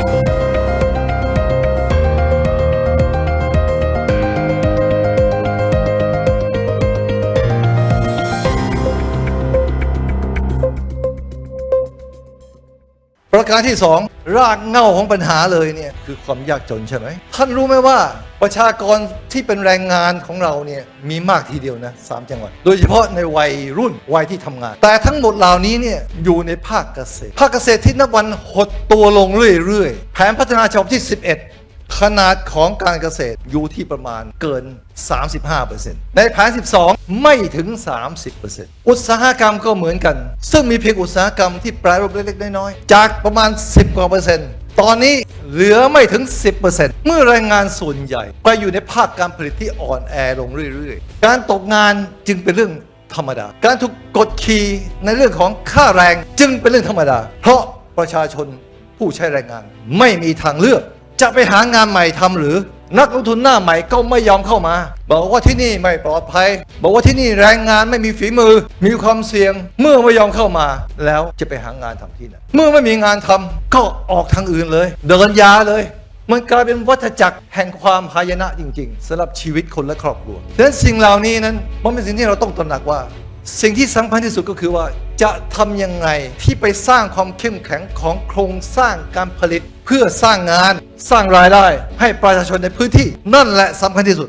you ประการที่สองรากเหง้าของปัญหาเลยเนี่ยคือความยากจนใช่ไหมท่านรู้ไหมว่าประชากรที่เป็นแรงงานของเราเนี่ยมีมากทีเดียวนะสามจังหวัด โดยเฉพาะในวัยรุ่นวัยที่ทำงาน แต่ทั้งหมดเหล่านี้เนี่ยอยู่ในภาคเกษตร ภาคเกษตรที่นับวันหดตัวลงเรื่อยๆ แผนพัฒนาฉบับที่ 11 ขนาดของการเกษตรอยู่ที่ประมาณเกิน 35%ในแผน 12 ไม่ถึง 30%อุตสาหกรรมก็เหมือนกัน ซึ่งมีเพียงอุตสาหกรรมที่แปรรูปเล็กๆน้อยๆจากประมาณ 10 กว่าเปอร์เซ็นต์ตอนนี้เหลือไม่ถึง 10%เมื่อแรงงานส่วนใหญ่ ไปอยู่ในภาคการผลิตที่อ่อนแอลงเรื่อยๆ การตกงานจึงเป็นเรื่องธรรมดา การถูกกดขี่ในเรื่องของค่าแรงจึงเป็นเรื่องธรรมดา เพราะประชาชนผู้ใช้แรงงานไม่มีทางเลือก จะไปหางานใหม่ทำหรือ นักลงทุนหน้าใหม่ก็ไม่ยอมเข้ามา บอกว่าที่นี่ไม่ปลอดภัย บอกว่าที่นี่แรงงานไม่มีฝีมือ มีความเสี่ยง เมื่อไม่ยอมเข้ามา แล้วจะไปหางานทำที่ไหนเมื่อไม่มีงานทำก็ออกทางอื่นเลย เดินยาเลยมันกลายเป็นวัฏจักรแห่งความหายนะจริงๆสำหรับชีวิตคนและครอบครัวดังนั้นสิ่งเหล่านี้นั้นมันเป็นสิ่งที่เราต้องตระหนักว่า สิ่งที่สำคัญที่สุดก็คือว่า จะทำยังไงที่ไปสร้างความเข้มแข็งของโครงสร้างการผลิต เพื่อสร้างงานสร้างรายได้ ให้ประชาชนในพื้นที่ นั่นแหละสำคัญที่สุด